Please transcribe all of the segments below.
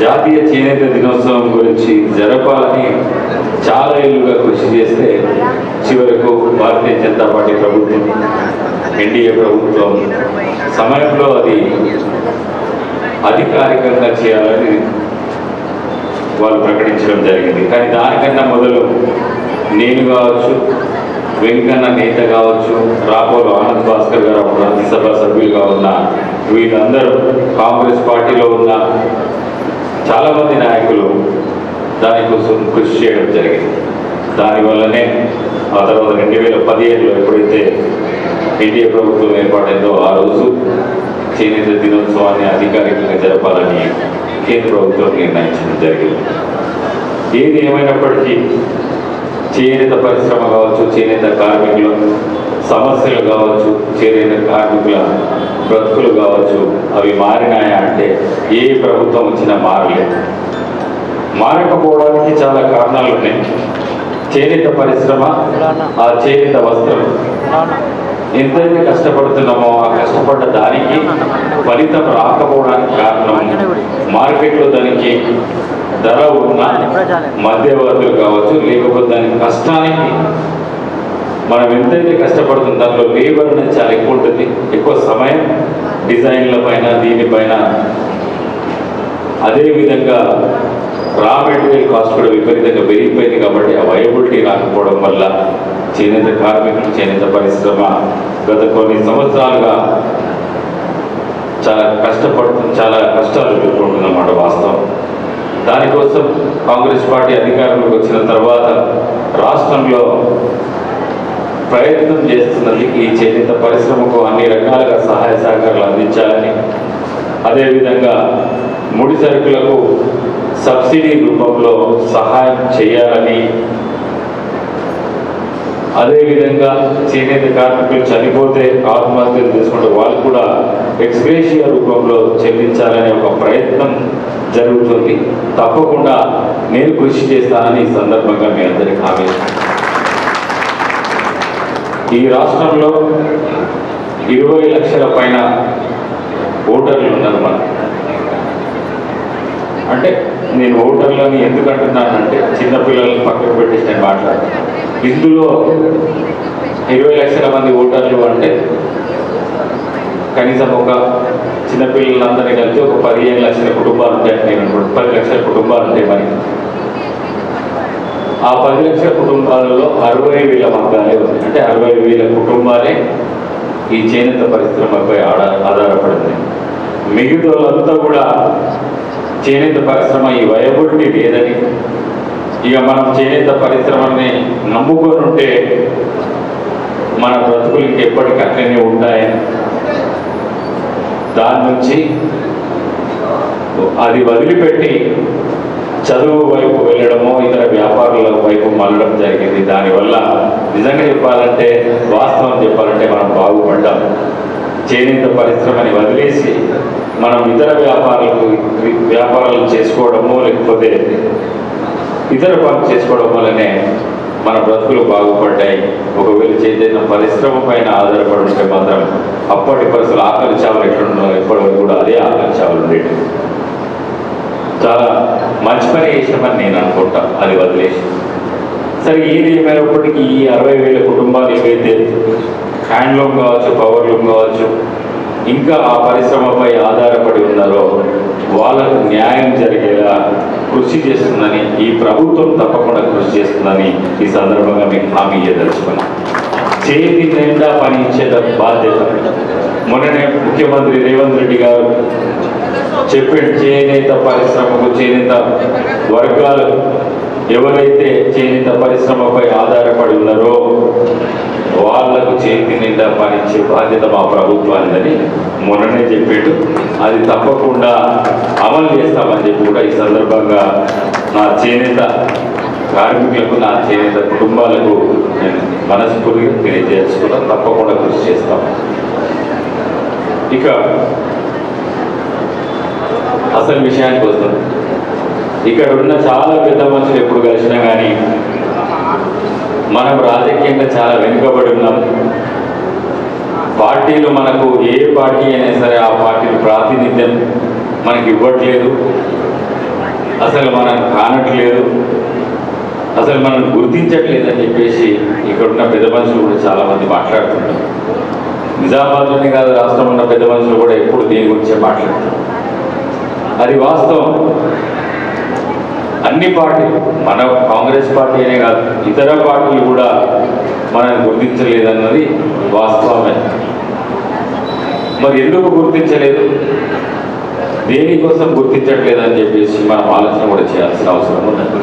జాతీయ చేనేత దినోత్సవం గురించి జరపాలని చాలా ఏళ్ళుగా కృషి చేస్తే చివరకు భారతీయ జనతా పార్టీ ప్రభుత్వం ఎన్డీఏ ప్రభుత్వం సమయంలో అది అధికారికంగా చేయాలని వాళ్ళు ప్రకటించడం జరిగింది. కానీ దానికన్నా మొదలు నేను కావచ్చు వెంకన్న నేత కావచ్చు రాపోలు ఆనంద్ భాస్కర్ గారు రాజ్యసభ సభ్యులుగా ఉన్న వీళ్ళందరూ కాంగ్రెస్ పార్టీలో ఉన్న చాలామంది నాయకులు దానికోసం కృషి చేయడం జరిగింది. దానివల్లనే ఆ తర్వాత రెండు వేల పదిహేడులో ఎప్పుడైతే ఎన్డీఏ ప్రభుత్వం ఏర్పాటైందో ఆ రోజు చేనేత దినోత్సవాన్ని అధికారికంగా జరపాలని కేంద్ర ప్రభుత్వం నిర్ణయించడం జరిగింది. ఏది ఏమైనప్పటికీ చేనేత పరిశ్రమ కావచ్చు చేనేత కార్మికుల సమస్యలు కావచ్చు చేనేత కార్మికుల బ్రతుకులు కావచ్చు అవి మారినాయా అంటే ఏ ప్రభుత్వం వచ్చినా మారలేదు. మారకపోవడానికి చాలా కారణాలు ఉన్నాయి. చేనేత పరిశ్రమ ఆ చేనేత వస్త్రం. ఎంతైతే కష్టపడుతున్నామో ఆ కష్టపడ్డ దానికి ఫలితం రాకపోవడానికి కారణం మార్కెట్లో దానికి ధర ఉన్న మధ్యవర్తులు కావచ్చు లేకపోతే దాని కష్టానికి మనం ఎంతైతే కష్టపడుతుంది దాంట్లో లేబర్ అనేది చాలా ఎక్కువ ఉంటుంది. ఎక్కువ సమయం డిజైన్ల పైన దీనిపైన అదే విధంగా రా మెటీరియల్ కాస్ట్ కూడా విపరీతంగా పెరిగిపోయింది కాబట్టి ఆ వైబిలిటీ రాకపోవడం వల్ల చేనేత కార్మికులు చేనేత పరిశ్రమ గత కొన్ని సంవత్సరాలుగా చాలా కష్టపడుతు చాలా కష్టాలు ఎదుర్కొంటుందన్నమాట వాస్తవం. దానికోసం కాంగ్రెస్ పార్టీ అధికారంలోకి వచ్చిన తర్వాత రాష్ట్రంలో ప్రయత్నం చేస్తున్నది ఈ చేనేత పరిశ్రమకు అన్ని రకాలుగా సహాయ సహకారాలు అందించాలని అదేవిధంగా ముడి సరుకులకు సబ్సిడీ రూపంలో సహాయం చేయాలని అదేవిధంగా చేనేత కార్మికులు చనిపోతే ఆత్మహత్యలు చేసుకుంటే వాళ్ళు కూడా ఎక్స్గ్రేషియా రూపంలో చెల్లించాలనే ఒక ప్రయత్నం జరుగుతుంది. తప్పకుండా నేను కృషి చేస్తానని ఈ సందర్భంగా మీ అందరికీ హామీ ఈ రాష్ట్రంలో ఇరవై లక్షల పైన ఓటర్లు ఉన్నారు మనకు అంటే నేను ఓటర్లని ఎందుకు అంటున్నానంటే చిన్నపిల్లలను పక్కకు పెట్టేసి నేను మాట్లాడతాను ఇందులో ఇరవై లక్షల మంది ఓటర్లు అంటే కనీసం ఒక చిన్నపిల్లలందరినీ కలిపి ఒక పదిహేను లక్షల కుటుంబాలు ఉంటాయి నేను అనుకుంటున్నాను. పది లక్షల కుటుంబాలు ఉంటాయి మరి. ఆ పది లక్షల కుటుంబాలలో అరవై వేల మగ్గాలే అంటే అరవై వేల కుటుంబాలే ఈ చేనేత పరిశ్రమపై ఆడ ఆధారపడింది మిగతా కూడా చేనేత పరిశ్రమ ఈ వయబుల్టీ లేదని ఇక మనం చేనేత పరిశ్రమని నమ్ముకొని ఉంటే మన బ్రతుకులు ఇంకెప్పటికీ అట్లనే ఉంటాయని దాని నుంచి అది వదిలిపెట్టి చదువు వైపు వెళ్ళడమో ఇతర వ్యాపారుల వైపు మళ్ళడం జరిగింది. దానివల్ల నిజంగా చెప్పాలంటే వాస్తవం చెప్పాలంటే మనం బాగుపడ్డాం. చేనేత పరిశ్రమని వదిలేసి మనం ఇతర వ్యాపారాలకు వ్యాపారాలు చేసుకోవడమో లేకపోతే ఇతర పనులు చేసుకోవడం వల్లనే మన బ్రతుకులు బాగుపడ్డాయి. ఒకవేళ చేతైన పరిశ్రమ పైన ఆధారపడి ఉంటే మాత్రం అప్పటి పరిస్థితులు ఆకలి చావులు ఎట్లున్నాయో ఇప్పటివరకు కూడా అదే ఆకలి చావులు ఉండేవి చాలా మంచి పని చేసినామని నేను అనుకుంటా అది వదిలేసి. సరే ఏది ఏమైనప్పటికీ ఈ అరవై వేల కుటుంబాలు ఏవైతే హ్యాండ్లూమ్ కావచ్చు పవర్లూమ్ కావచ్చు ఇంకా ఆ పరిశ్రమపై ఆధారపడి ఉన్నారో వాళ్ళకు న్యాయం జరిగేలా కృషి చేస్తుందని ఈ ప్రభుత్వం తప్పకుండా కృషి చేస్తుందని ఈ సందర్భంగా మీకు హామీ ఇయ్యదలుచుకున్నాం. చేతి నిండా పని ఇచ్చే బాధ్యత. మొన్ననే ముఖ్యమంత్రి రేవంత్ రెడ్డి గారు చెప్పాడు చేనేత పరిశ్రమకు చేనేత వర్గాలు ఎవరైతే చేనేత పరిశ్రమపై ఆధారపడి ఉన్నారో వాళ్ళకు చేతి నిండా పనిచ్చే బాధ్యత మా ప్రభుత్వానిదని మొన్ననే చెప్పాడు. అది తప్పకుండా అమలు చేస్తామని చెప్పి కూడా ఈ సందర్భంగా నా చేనేత కార్మికులకు నా చేనేత కుటుంబాలకు నేను మనస్ఫూర్తిగా తెలియజేసుకున్నా తప్పకుండా కృషి చేస్తాం. ఇక అసలు విషయానికి వస్తాం. ఇక్కడ ఉన్న చాలా పెద్ద మనుషులు ఎప్పుడు కలిసినా కానీ మనం రాజకీయంగా చాలా వెనుకబడి ఉన్నాం. పార్టీలు మనకు ఏ పార్టీ అయినా సరే ఆ పార్టీలు ప్రాతినిధ్యం మనకి ఇవ్వట్లేదు. అసలు మనం కానట్లేదు. అసలు మనం గుర్తించట్లేదని చెప్పేసి ఇక్కడ ఉన్న పెద్ద మనుషులు కూడా చాలామంది మాట్లాడుతున్నారు నిజామాబాద్లోనే కాదు రాష్ట్రంలో ఉన్న పెద్ద మనుషులు కూడా ఎప్పుడు దీని గురించే మాట్లాడుతున్నారు అది వాస్తవం. అన్ని పార్టీలు మన కాంగ్రెస్ పార్టీ అనే కాదు ఇతర పార్టీలు కూడా మనల్ని గుర్తించలేదన్నది వాస్తవమే. మరి ఎందుకు గుర్తించలేదు? దేనికోసం గుర్తించట్లేదని చెప్పేసి మనం ఆలోచన కూడా చేయాల్సిన అవసరం ఉన్నది.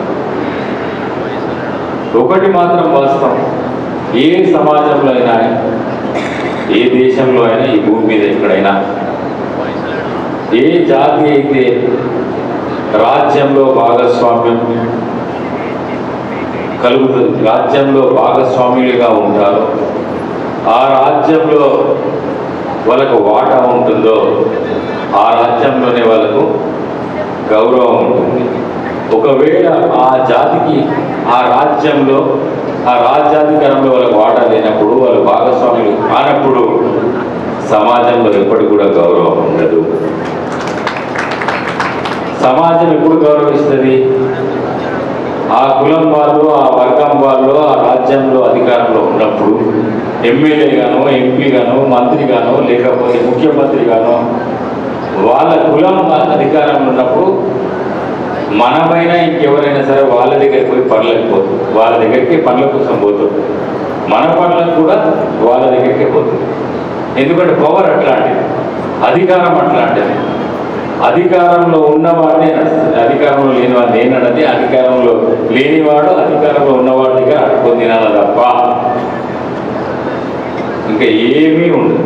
ఒకటి మాత్రం వాస్తవం. ఏ సమాజంలో అయినా ఏ దేశంలో అయినా ఈ భూమి మీద ఎక్కడైనా ఏ జాతి అయితే రాజ్యంలో భాగస్వామ్యం కలుగుతుంది. రాజ్యంలో భాగస్వాములుగా ఉంటారో. ఆ రాజ్యంలో వాళ్ళకు వాటా ఉంటుందో ఆ రాజ్యంలోనే వాళ్ళకు గౌరవం ఉంటుంది. ఒకవేళ ఆ జాతికి ఆ రాజ్యంలో ఆ రాజ్యాధికారంలో వాళ్ళకు వాటా లేనప్పుడు వాళ్ళు భాగస్వాములు కానప్పుడు సమాజంలో ఎప్పటికి కూడా గౌరవం ఉండదు. సమాజం ఎప్పుడు గౌరవిస్తుంది. ఆ కులం వాళ్ళు ఆ వర్గం వాళ్ళు ఆ రాజ్యంలో అధికారంలో ఉన్నప్పుడు ఎమ్మెల్యే గాను ఎంపీ గాను మంత్రి గాను లేకపోతే ముఖ్యమంత్రి గాను వాళ్ళ కులం అధికారంలో ఉన్నప్పుడు మనమైనా ఇంకెవరైనా సరే వాళ్ళ దగ్గరికి పోయి పనులకు పోతుంది వాళ్ళ దగ్గరికి పనుల కోసం పోతుంది మన పనులకు కూడా వాళ్ళ దగ్గరికే పోతుంది ఎందుకంటే పవర్ అట్లాంటిది. అధికారం అట్లాంటిది. అధికారంలో ఉన్నవాడిని అధికారంలో లేనివాడు నేనన్నది అధికారంలో లేనివాడు అధికారంలో ఉన్నవాడి దగ్గర అడుకొని తినాలి తప్ప ఇంకా ఏమీ ఉండదు.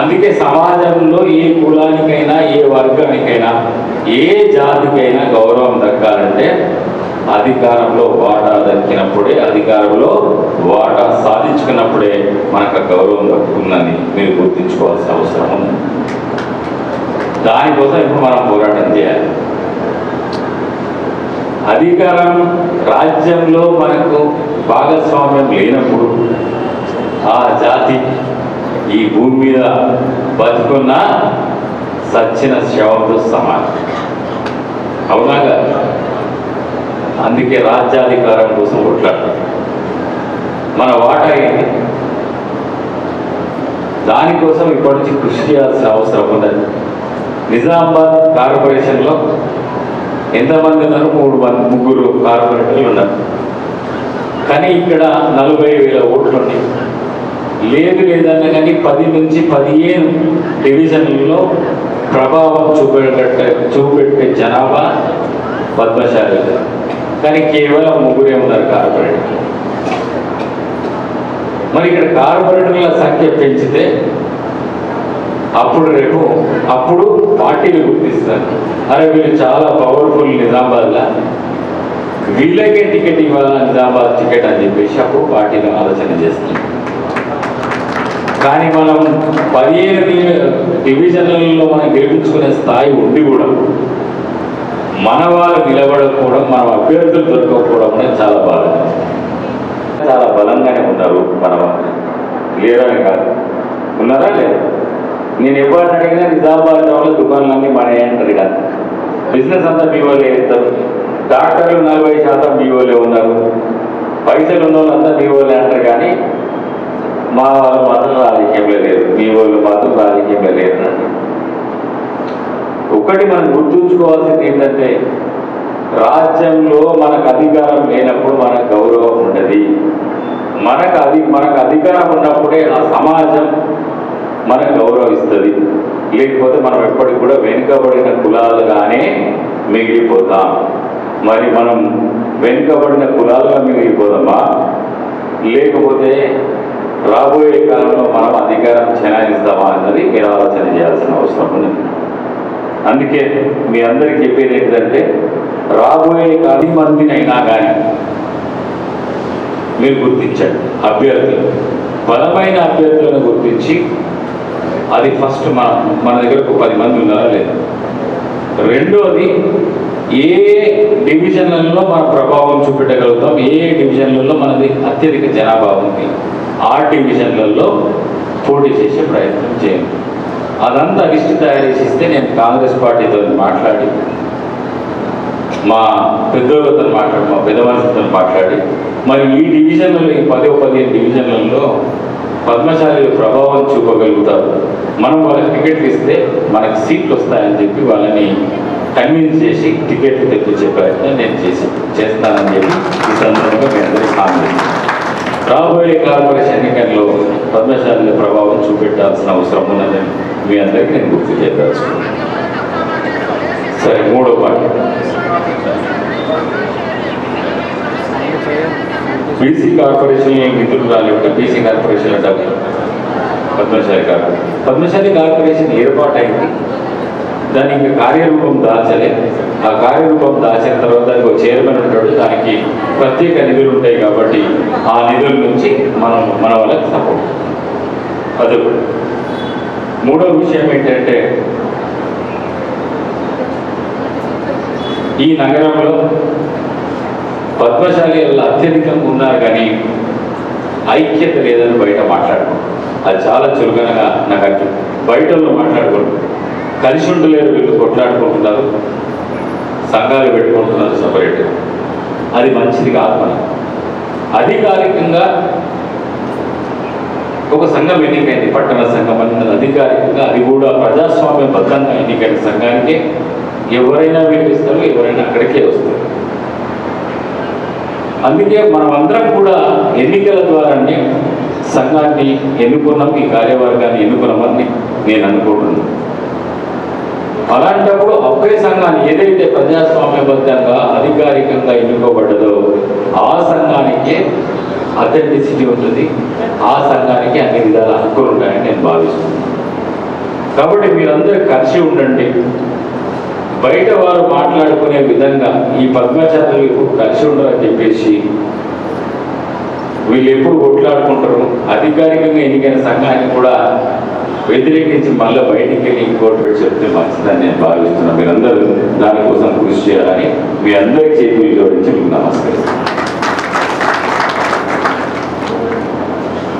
అందుకే సమాజంలో ఏ కులానికైనా ఏ వర్గానికైనా ఏ జాతికైనా గౌరవం దక్కాలంటే అధికారంలో వాటా దక్కినప్పుడే అధికారంలో వాటా సాధించుకున్నప్పుడే మనకు గౌరవం దక్కుతుందని మీరు గుర్తుంచుకోవాల్సిన అవసరం ఉంది. దానికోసం ఇప్పుడు మనం పోరాటం చేయాలి. అధికారం రాజ్యంలో మనకు భాగస్వామ్యం లేనప్పుడు ఆ జాతి ఈ భూమి మీద బతుకున్న సచ్చిన శవంతో సమానం. అవునాగా అందుకే రాజ్యాధికారం కోసం కొట్లాడతాం మన వాటా ఏంటి? దానికోసం ఇప్పటి నుంచి కృషి చేయాల్సిన అవసరం ఉన్నది నిజామాబాద్ కార్పొరేషన్లో ఎంతమంది ఉన్నారు? మూడు మంది ముగ్గురు కార్పొరేటర్లు ఉన్నారు. కానీ ఇక్కడ నలభై వేల ఓట్లు ఉన్నాయి. లేదు లేదన్నా కానీ పది నుంచి పదిహేను డివిజన్లలో ప్రభావం చూపెట్టే చూపెట్టే జనాభా పద్మశాలి కానీ కేవలం ముగ్గురే ఉన్నారు కార్పొరేటర్ మరి ఇక్కడ కార్పొరేటర్ల సంఖ్య పెంచితే అప్పుడు రేపు అప్పుడు పార్టీలు గుర్తిస్తారు అరే వీళ్ళు చాలా పవర్ఫుల్ నిజామాబాద్లా. వీళ్ళకే టికెట్ ఇవ్వాలా నిజామాబాద్ టికెట్ అని చెప్పేసి అప్పుడు పార్టీలు ఆలోచన చేస్తారు కానీ మనం పదిహేను డివిజన్లలో మనం గెలిపించుకునే స్థాయి ఉండి కూడా మన వాళ్ళు నిలబడకపోవడం మన అభ్యర్థులు దొరకకపోవడం అనేది చాలా బాధ. చాలా బలంగానే ఉన్నారు మన వాళ్ళు. లేరని కాదు. ఉన్నారా లేదా? నేను ఎవరిని అడిగినా నిజామాబాద్ టౌన్లో దుకాణాలన్నీ మానేయంటారు అంటారు ఇక్కడ బిజినెస్ అంతా బీఓలే వాళ్ళే డాక్టర్లు నలభై శాతం బీఓలే ఉన్నారు. పైసలు ఉన్న వాళ్ళంతా బీఓలే అంటారు కానీ మా వాళ్ళు మాత్రం రాజకీయంలో లేరు. బీఓలు మాత్రం రాజకీయంలో లేరు ఒకటి మనం గుర్తుంచుకోవాల్సింది ఏంటంటే రాజ్యంలో మనకు అధికారం లేనప్పుడు మనకు గౌరవం ఉండదు. మనకు అధి మనకు అధికారం ఉన్నప్పుడే ఆ సమాజం మనకు గౌరవిస్తుంది. లేకపోతే మనం ఎప్పటికి కూడా వెనుకబడిన కులాలుగానే మిగిలిపోతాం. మరి మనం వెనుకబడిన కులాలుగా మిగిలిపోదామా? లేకపోతే రాబోయే కాలంలో మనం అధికారం చెలాయిస్తామా అన్నది మీరు ఆలోచన చేయాల్సిన అవసరం ఉంది. అందుకే మీ అందరికి చెప్పేది ఏంటంటే రాబోయే పది మందిని అయినా కానీ మీరు గుర్తించండి. అభ్యర్థులు బలమైన అభ్యర్థులను గుర్తించి అది ఫస్ట్ మన మన దగ్గర ఒక పది మంది ఉన్నారా లేదా? రెండోది ఏ డివిజన్లలో మన ప్రభావం చూపెట్టగలుగుతాం? ఏ డివిజన్లలో మనది అత్యధిక జనాభా ఉంది? ఆ డివిజన్లలో పోటీ చేసే ప్రయత్నం చేయండి. అదంతా లిస్ట్ తయారు చేసిస్తే నేను కాంగ్రెస్ పార్టీతో మాట్లాడి మా పెద్దోళ్ళతో మాట్లాడి మా పెద్ద మనుషులతో మాట్లాడి మరి ఈ డివిజన్లలో ఈ పదో పదిహేను డివిజన్లలో పద్మశాలి ప్రభావం చూపగలుగుతారు. మనం వాళ్ళకి టికెట్లు ఇస్తే మనకి సీట్లు వస్తాయని చెప్పి వాళ్ళని కన్విన్స్ చేసి టికెట్లు తెప్పించే ప్రయత్నం నేను చేసి చేస్తానని చెప్పి ఈ సందర్భంగా మీ అందరికీ హామీ రాబోయే కార్పొరేషన్ ఎన్నికల్లో పద్మశాలి ప్రభావం చూపెట్టాల్సిన అవసరం ఉన్నదని మీ అందరికీ నేను గుర్తు చేయదలుచుకున్నాను. సరే మూడో పాయింట్. బీసీ కార్పొరేషన్ నిధులు రాలేక బీసీ కార్పొరేషన్ డబ్బు పద్మశాలి కార్పొరేషన్. పద్మశాలి కార్పొరేషన్ ఏర్పాటైంది. దానికి కార్యరూపం దాల్చలే. ఆ కార్యరూపం దాచిన తర్వాత దానికి ఒక చైర్మన్ ఉంటాడు. దానికి ప్రత్యేక నిధులు ఉంటాయి కాబట్టి ఆ నిధుల నుంచి మనం మన వాళ్ళకి సపోర్ట్. అదొకటి మూడో విషయం ఏంటంటే ఈ నగరంలో పద్మశాలీలు అత్యధికంగా ఉన్నారు కానీ ఐక్యత లేదని బయట మాట్లాడుకోండి అది చాలా చురుకనగా నాకు అర్థం బయట వాళ్ళు మాట్లాడుకుంటారు కలిసి ఉండలేరు వీళ్ళు కొట్లాడుకుంటున్నారు సంఘాలు పెట్టుకుంటున్నారు సపరేట్ అది మంచిది కాదు మనం. అధికారికంగా ఒక సంఘం ఎన్నికైంది పట్టణ సంఘం అన్నది అధికారికంగా అది కూడా ప్రజాస్వామ్య బద్దంగా ఎన్నికైన సంఘానికి ఎవరైనా వినిపిస్తారు ఎవరైనా అక్కడికే వస్తారు. అందుకే మనం అందరం కూడా ఎన్నికల ద్వారానే సంఘాన్ని ఎన్నుకున్నాం ఈ కార్యవర్గాన్ని ఎన్నుకున్నామని నేను అనుకుంటున్నాను. అలాంటప్పుడు ఒకే సంఘాన్ని ఏదైతే ప్రజాస్వామ్యబద్ధంగా అధికారికంగా ఎన్నుకోబడ్డదో ఆ సంఘానికే అథెంటిసిటీ ఉంటుంది. ఆ సంఘానికి అన్ని విధాల హక్కులు ఉంటాయని నేను భావిస్తున్నాను. కాబట్టి మీరందరూ కలిసి ఉండండి. బయట వారు మాట్లాడుకునే విధంగా ఈ పద్మచారులు ఎప్పుడు కలిసి ఉండరని చెప్పేసి వీళ్ళు ఎప్పుడు కొట్లాడుకుంటారు. అధికారికంగా ఎన్నికైన సంఘాన్ని కూడా వ్యతిరేకించి మళ్ళీ బయటికి వెళ్ళి ఇంకోటి పెట్టి చెప్తే మంచిదని నేను భావిస్తున్నాను మీరందరూ దానికోసం కృషి చేయాలని మీ అందరి చేతులు జోడించి మీకు నమస్కరిస్తాను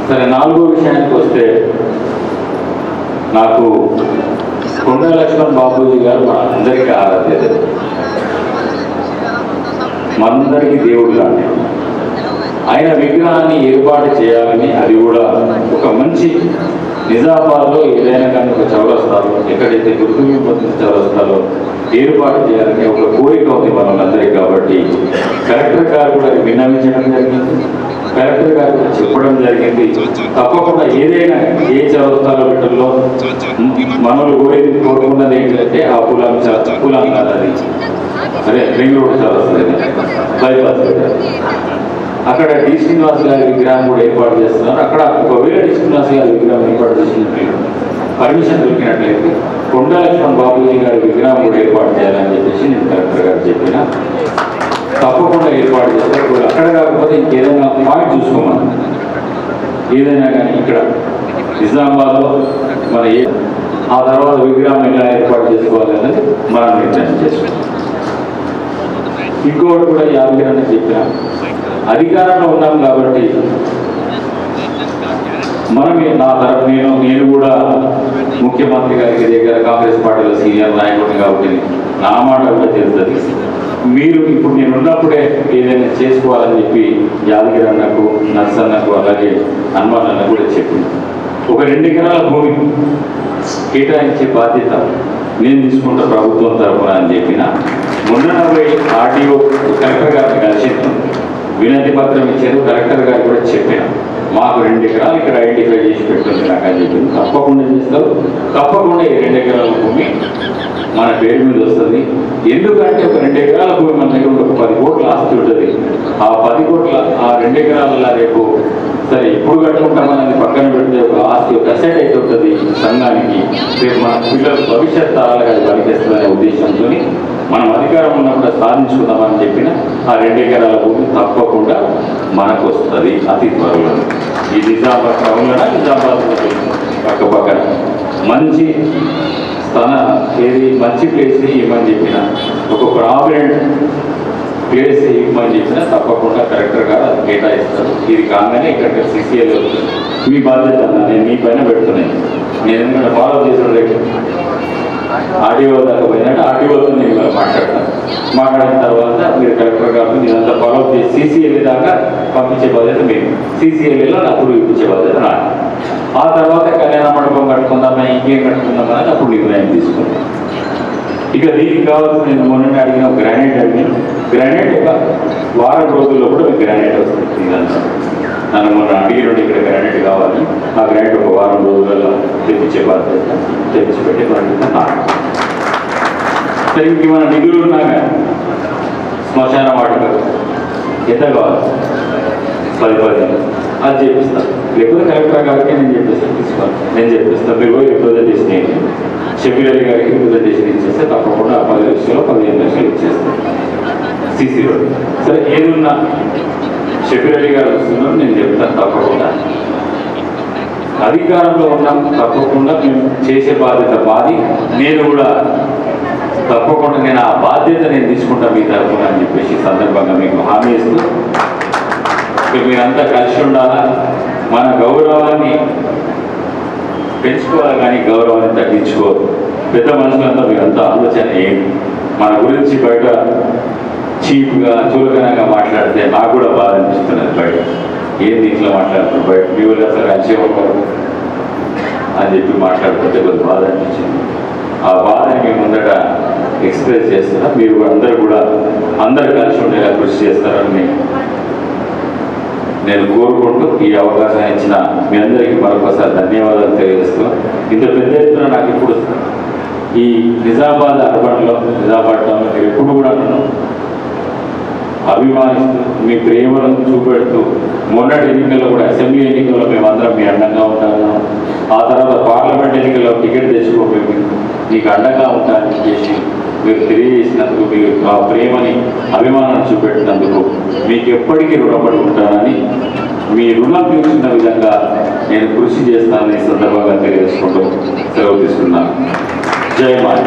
సరే నాలుగో విషయానికి వస్తే నాకు కొండ లక్ష్మణ్ బాబూజీ గారు మన అందరికీ ఆరాధ్య. మనందరికీ దేవుడు లాంటి. ఆయన విగ్రహాన్ని ఏర్పాటు చేయాలని అది కూడా ఒక మంచి నిజామాబాద్లో ఏదైనా కానీ ఒక చౌరస్తాలో ఎక్కడైతే గుర్తు పొందిన చౌరస్తాలో ఏర్పాటు చేయాలని ఒక కోరిక ఉంది మనందరికీ కాబట్టి కలెక్టర్ గారు కూడా విన్నవించడం జరిగింది. కలెక్టర్ గారు చెప్పడం జరిగింది. తప్పకుండా ఏదైనా ఏ చౌరస్తాలో పెట్టడంలో మనలు కోరేది కోరుకున్నది ఏంటంటే ఆ కులం చ- కులం కాదు అది అదే రింగ్ రోడ్ చదువుతుంది. బైపాస్ అక్కడ డి శ్రీనివాస్ గారి విగ్రహం కూడా ఏర్పాటు చేస్తున్నారు. అక్కడ ఒకవేళ డి శ్రీనివాస్ గారి విగ్రహం ఏర్పాటు చేసినట్లయితే పర్మిషన్ దొరికినట్లయితే కొండ లక్ష్మణ్ బాబుజీ గారి విగ్రహం కూడా ఏర్పాటు చేయాలని చెప్పేసి నేను కలెక్టర్ గారు చెప్పిన. తప్పకుండా ఏర్పాటు చేస్తారు. ఇప్పుడు అక్కడ కాకపోతే ఇంకేదైనా పాయింట్ చూసుకోమని. ఏదైనా కానీ ఇక్కడ నిజామాబాద్లో మన ఏ ఆ తర్వాత విగ్రహం ఎలా ఏర్పాటు చేసుకోవాలి అనేది మనం నిర్ణయం చేసుకుంటాం. ఇంకోటి కూడా యాదగిరి అని చెప్పిన అధికారంలో ఉన్నాం కాబట్టి మనం నా తరఫు నేను నేను కూడా ముఖ్యమంత్రి గారికి దగ్గర కాంగ్రెస్ పార్టీలో సీనియర్ నాయకుడిని కాబట్టి నా మాట కూడా తెలుస్తుంది. మీరు ఇప్పుడు నేను ఉన్నప్పుడే ఏదైనా చేసుకోవాలని చెప్పి యాదగిరి అన్నకు నర్సన్నకు అలాగే హనుమాన్ అన్న కూడా చెప్పింది ఒక రెండు ఎకరాల భూమి కేటాయించే బాధ్యత నేను తీసుకుంటా ప్రభుత్వం తరఫున అని చెప్పిన. మొన్న పోయి ఆర్టీఓ కలెక్టర్ గారిని కలిసింది వినతి పత్రం ఇచ్చారు కలెక్టర్ గారు కూడా చెప్పిన. మాకు రెండు ఎకరాలు ఇక్కడ ఐడెంటిఫై చేసి పెట్టుంది నాకు అని చెప్పింది తప్పకుండా చేస్తారు. తప్పకుండా ఈ రెండు ఎకరాల భూమి మన పేరు మీద వస్తుంది. ఎందుకంటే ఒక రెండు ఎకరాల భూమి మన దగ్గర ఉంటే ఒక పది కోట్ల ఆస్తి ఉంటుంది. ఆ పది కోట్ల ఆ రెండు ఎకరాల రేపు సరే ఎప్పుడు కట్టుకుంటామన్నది పక్కన పెడితే ఒక ఆస్తి ఒక అసెట్ అయితే ఉంటుంది సంఘానికి. రేపు మన పిల్లల భవిష్యత్ తరాలకు అది పనిచేస్తుందనే ఉద్దేశంతో మనం అధికారం ఉన్నప్పుడు సాధించుకుందామని చెప్పిన ఆ రెండు ఎకరాల భూమి తప్పకుండా మనకు వస్తుంది అతి త్వరలో. ఈ నిజామాబాద్ టౌన్లోనా నిజామాబాద్ పక్క పక్కన. మంచి తన ఏది మంచి ప్లేస్ని ఇవ్వమని చెప్పిన ఒక ప్రామినెంట్ ప్లేస్ ఇవ్వమని చెప్పిన తప్పకుండా కలెక్టర్ గారు అది కేటాయిస్తారు. ఇది కాగానే ఇక్కడ సీసీఎల్ మీ బాధ్యత నేను మీ పైన పెడుతున్నాను. నేను ఎందుకంటే ఫాలో చేసిన ఆడియో దాకా పోయినట్టు ఆడియోతో నేను మాట్లాడతాను. మాట్లాడిన తర్వాత మీరు కలెక్టర్ గారు నేనంతా ఫాలో చేసి సీసీఎల్ఏ దాకా పంపించే బాధ్యత మీరు సీసీఎల్ఏలో అప్పుడు ఇప్పించే బాధ్యత నా ఆ తర్వాత మండపం కట్టుకుందామా ఇంకేం కట్టుకుందామా అని అప్పుడు నిర్ణయం తీసుకున్నాం ఇక దీనికి కావాల్సిన నేను మొన్న అడిగిన గ్రానైట్ అడిగిన గ్రానైట్ ఒక వారం రోజుల్లో కూడా మీకు గ్రానైట్ వస్తుంది. నన్ను మొన్న అడిగిన ఇక్కడ గ్రానైట్ కావాలి. ఆ గ్రానైట్ ఒక వారం రోజులలో తెప్పించే బాధ్యత తెప్పించి పెట్టే బాధ్యత నాకు సరే ఇంక మన నిధులు ఉన్నాగా శ్మశాన వాటిక ఎంత కావాలి? పది పది అది చేపిస్తాను. లేకపోతే కలెక్టర్ గారికి నేను చెప్పేస్తాను తీసుకోవాలి నేను చెప్పేస్తాను. మీరు పోయి రిప్రజెంటేషన్ చేయండి గారికి అలీ గారికి రిప్రజెంటేషన్ ఇచ్చేస్తే తప్పకుండా ఆ పది లక్షలు పదిహేను లక్షలు ఇచ్చేస్తాను. సీసీ రోడ్ సరే ఏదున్నా షబీర్ అలీ గారు వస్తున్నారు నేను చెప్తాను తప్పకుండా. అధికారంలో ఉన్నాం తప్పకుండా మేము చేసే బాధ్యత బాధి నేను కూడా తప్పకుండా నేను ఆ బాధ్యత నేను తీసుకుంటాను మీ తరఫున అని చెప్పేసి సందర్భంగా మీకు హామీ ఇస్తూ మీరంతా కలిసి ఉండాలా? మన గౌరవాన్ని పెంచుకోవాలి కానీ గౌరవాన్ని తగ్గించుకో పెద్ద మనుషులంతా మీరంతా ఆలోచన ఏంటి మన గురించి బయట చీప్గా చులకనగా మాట్లాడితే నాకు కూడా బాధ అనిపిస్తున్నది బయట. ఏంది ఇట్లా మాట్లాడుతున్నారు బయట? మీ వాళ్ళు అసలు కలిసే ఉంటారు అని చెప్పి మాట్లాడుతుంటే కొంచెం బాధ అనిపించింది. ఆ బాధని మీ ముందట ఎక్స్ప్రెస్ చేస్తున్నా మీరు అందరూ కూడా అందరు కలిసి ఉండేలా కృషి చేస్తారని నేను కోరుకుంటూ ఈ అవకాశం ఇచ్చిన మీ అందరికీ మరొకసారి ధన్యవాదాలు తెలియజేస్తూ ఇంత పెద్ద ఎత్తున నాకు ఇప్పుడు ఈ నిజామాబాద్ అర్బన్లో నిజామాబాద్ టౌన్లో మీరు ఎప్పుడు కూడా నన్ను అభిమానిస్తూ మీ ప్రేమను చూపెడుతూ మొన్నటి ఎన్నికల్లో కూడా అసెంబ్లీ ఎన్నికల్లో మేమందరం మీ అండంగా ఉంటాను ఆ తర్వాత పార్లమెంట్ ఎన్నికల్లో టికెట్ తెచ్చుకోಬೇಕು నీకు అండగా ఉంటానని చెప్పేసి మీరు తెలియజేసినందుకు మీ ఆ ప్రేమని అభిమానాన్ని చూపెట్టినందుకు మీకు ఎప్పటికీ రుణపడి ఉంటానని మీ రుణం తీర్చిన విధంగా నేను కృషి చేస్తానని సందర్భంగా తెలియజేసుకుంటూ సెలవు తీసుకున్నాను. జయ మాత